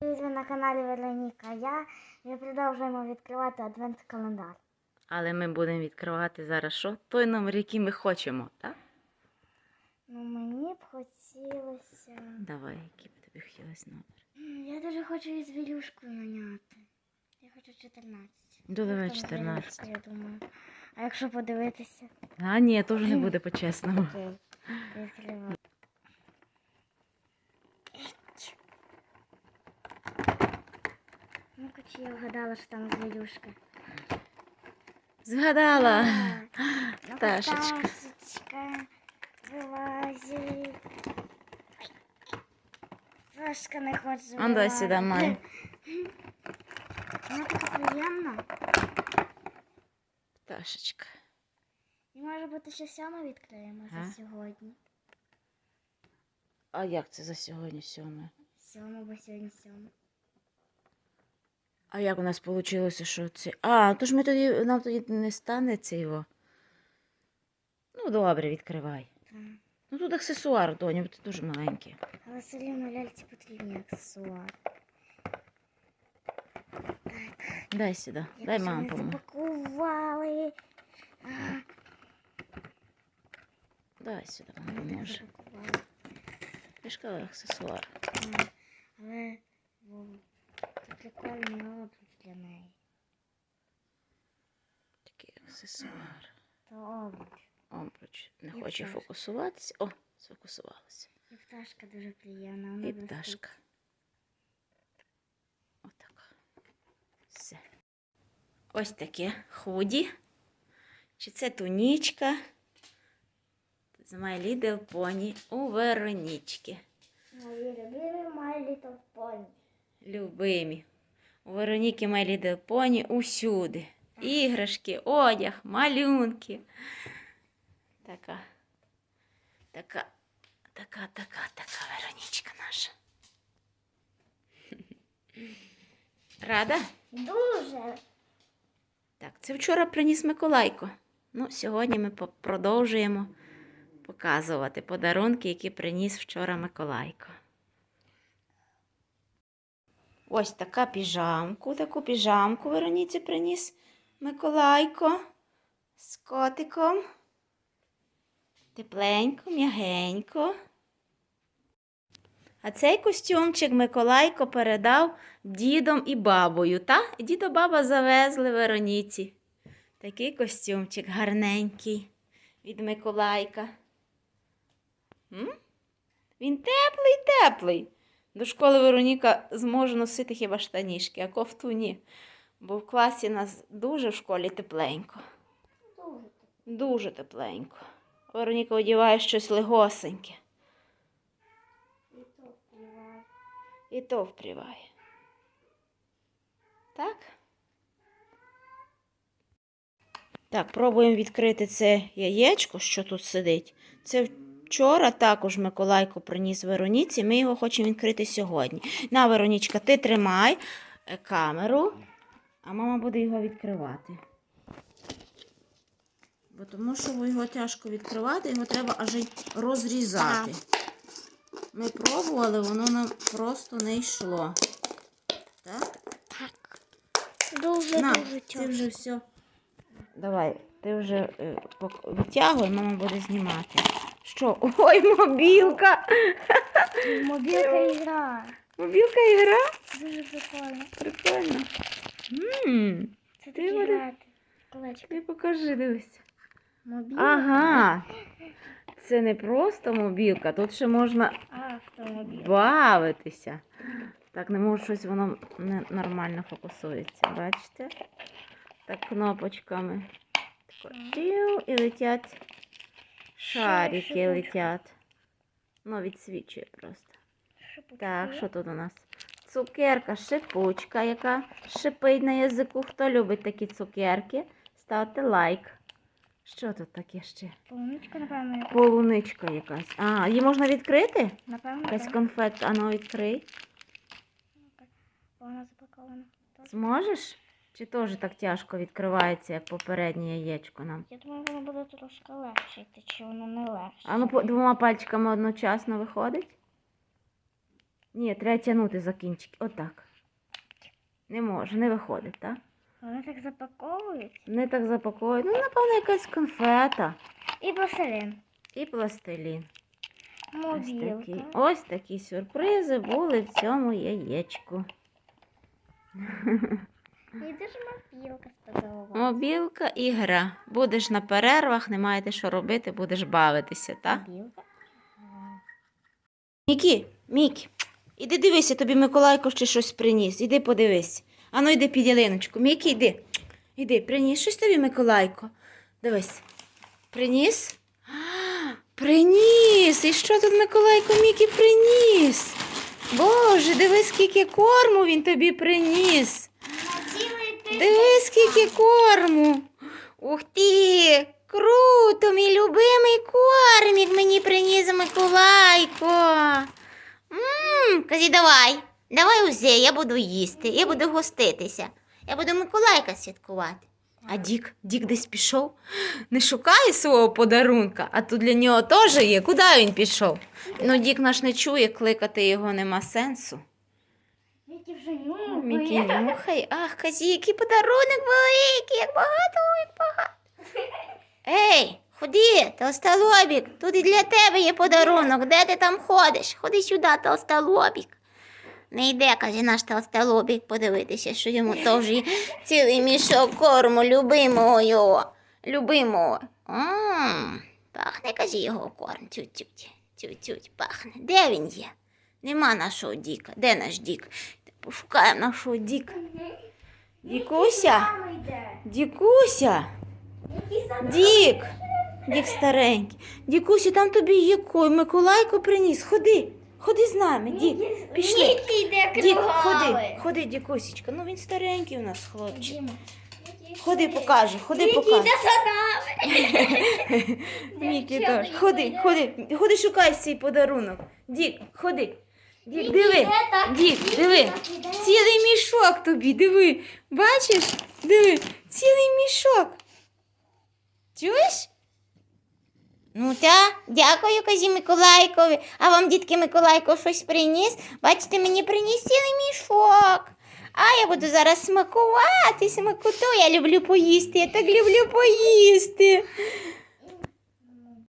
Привіт, ви на каналі Вероніка. Я ми продовжуємо відкривати адвент календар. Але ми будемо відкривати зараз що? Той номер, який ми хочемо, так? Ну мені б хотілося. Давай, який б тобі хотілося номер. Я дуже хочу із вілюшкою наняти. Я хочу 14. Ну, давай 14. Я думаю. А якщо подивитися? А, ні, теж не буде по-чесному. Окей. Відкриваю. Чи я вгадала, що там звірюшка. Згадала. Ну, Пташечка. Пташечка вилазить. Пташка не хоче А, дай сюди, вилазити. мам. Вона така приємна. Пташечка. І може бути, що сьоме відкриємо Ага. за сьогодні. А як це за сьогодні сьоме? Сьоме, бо сьогодні сьоме. А як у нас вийшло, що це. А, то ж ми тоді нам тоді не стане це його. Ну, добре, відкривай. Так. Ну тут аксесуар, доню, бо ти дуже маленький. Але рівно ляльці потрібні аксесуари. Дай сюди, дай Якщо маму помогу. запакували. А, Дай сюди, мама так може. запакували. Аксесуар. А, Але во, прикольний обруч для неї. Такий аксесуар. То обруч. Обруч. Не І хоче пташка. фокусуватися. О, сфокусувалася. І пташка дуже приємна. Вона І блистить. пташка. Отака. Все. Ось таке худі. Чи це тунічка? My Little Pony у Веронічки. Мої любимі My Little Pony. Любимі. У Вероніки My Little Pony усюди. Іграшки, одяг, малюнки. Така. Така, така, така, така Веронічка наша. Рада? Дуже. Так, це вчора приніс Миколайко. Ну, сьогодні ми продовжуємо показувати подарунки, які приніс вчора Миколайко. Ось така піжамку, таку піжамку Вероніці приніс Миколайко з котиком. Тепленько, м'ягенько. А цей костюмчик Миколайко передав дідом і бабою, та? Дідо баба завезли Вероніці. Такий костюмчик гарненький від Миколайка. М? Він теплий, теплий. До школи Вероніка зможе носити хіба штанішки, а кофту ні. Бо в класі нас дуже в школі тепленько. Дуже. Дуже тепленько. Вероніка одягає щось легосеньке. І то впливає. І то впріває. Так? Так, пробуємо відкрити це яєчко, що тут сидить. Це вчора також Миколайко приніс Вероніці. Ми його хочемо відкрити сьогодні. На, Веронічка, ти тримай е, камеру, а мама буде його відкривати. Бо тому що його тяжко відкривати, його треба аж розрізати. Ми пробували, воно нам просто не йшло. Так? Так. Дуже На, дуже ти вже все. Давай, ти вже е, витягуй, мама буде знімати. Що? Ой, мобілка! Мобілка ігра. Мобілка ігра? Дуже прикольно. Прикольно. Це Ти такі мене- грати. Колечко. Ти покажи, дивись. Мобілка. Ага. Це не просто мобілка, тут ще можна бавитися. Так, не можу щось воно не нормально фокусується. Бачите? Так, кнопочками. Тако і летять шарики летять. Ну, відсвічує просто. Так, що тут у нас? Цукерка, шипучка, яка шипить на язику. Хто любить такі цукерки? Ставте лайк. Що тут таке ще? Полуничка, напевно, яка. Полуничка якась. А, її можна відкрити? Напевно, Якась конфетка. А ну відкрий. Вона запакована. Зможеш? Чи теж так тяжко відкривається, як попереднє яєчко нам? Я думаю, воно буде трошки легше йти, чи воно не легше. А ну двома пальчиками одночасно виходить? Ні, треба тягнути за кінчики. Отак. Не може, не виходить, так? Вони так запаковують. Не так запакують. Ну, напевно, якась конфета І пластилин. і пластилін. Ось такі, ось такі сюрпризи були в цьому яєчку. Мобілка сподобалась. Мобілка і гра. Будеш на перервах, не маєте що робити, будеш бавитися, так? Мобілка. Мікі, Мікі, іди дивися, тобі Миколайко ще щось приніс. Іди подивись. Ану, йди під ялиночку. Мікі, йди. Іди, приніс щось тобі, Миколайко. Дивись. Приніс? А, Приніс. І що тут Миколайко Мікі приніс? Боже, дивись, скільки корму він тобі приніс. Дивись, скільки корму. Ух ти! Круто, мій любимий кормік мені приніс Миколайко. Мм, казі, давай, давай усе, я буду їсти, я буду гоститися. Я буду Миколайка святкувати. А Дік, Дік десь пішов, не шукає свого подарунка, а тут для нього теж є. Куди він пішов? Ну, Дік наш не чує, кликати його нема сенсу. Мікі вже нюхає. Мікі нюхай. Ах, казі, який подарунок великий, як багато, як багато. Ей, ходи, толстолобік, тут і для тебе є подарунок. Де ти там ходиш? Ходи сюди, толстолобік. Не йде, каже наш толстолобік, подивитися, що йому теж є цілий мішок корму любимого його. Любимого. Мм, пахне, каже, його корм. Тють-тють, тють-тють, пахне. Де він є? Нема нашого Діка. Де наш Дік? Пошукаємо нашого Діка. Дікуся, Дікуся, Дік, Дік старенький. Дікуся, там тобі є кой. Миколайко приніс. Ходи, ходи з нами, Дік. Пішли. Дік, ходи, ходи, Дікусічка. Ну він старенький у нас хлопчик. Ходи, покаже, ходи, нами. Мікі. Ходи, ходи, ходи, шукай свій подарунок. Дік, ходи. Дік, диви. Дік, диви. Цілий мішок тобі, диви. Бачиш? Диви, цілий мішок. Чуєш? Ну та, дякую казі Миколайкові. А вам, дітки, Миколайко щось приніс? Бачите, мені приніс цілий мішок. А я буду зараз смакувати, смакоту. Я люблю поїсти, я так люблю поїсти.